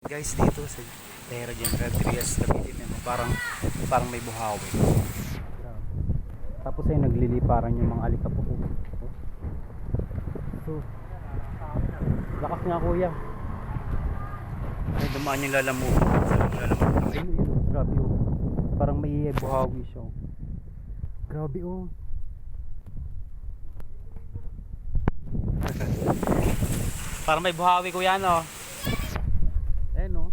guys dito sa Terra General Trias Cavite na parang parang may buhawi. Tapos ay nagliliparan yung mga alikabok so lakas nga kuya. Ay dumaan yung lalamugan lalamugan ayun yun grabe oh. Parang may buhawi siya oh. grabe oh. Parang may buhawi kuya no eh no.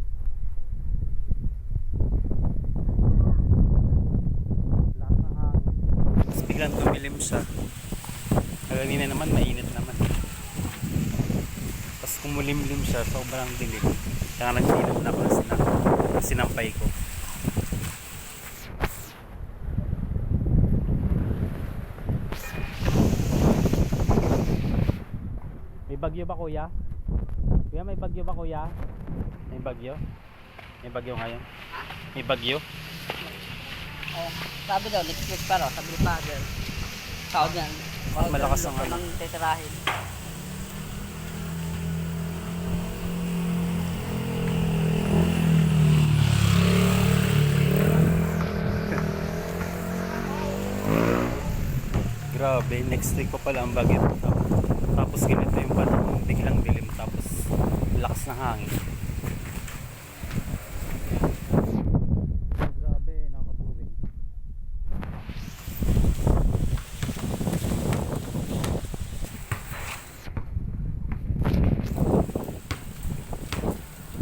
Lakas ng hangin. Tapos biglang tumilim siya. Kanina naman mainit naman. Tapos kumulimlim siya, sobrang dilim. Kaya nagsilap na ako na sinam na sinampay ko. May bagyo ba kuya? Kuya, may bagyo ba kuya? May bagyo? May bagyo ngayon? May bagyo? Oh, sabi daw, next week pa raw, sabi ni father. Tao dyan. Ah, malakas ang ano. Titirahin. Grabe, next week pa pala ang bagyo. Tapos ganito yung panahon, biglang dilim tapos lakas ng hangin.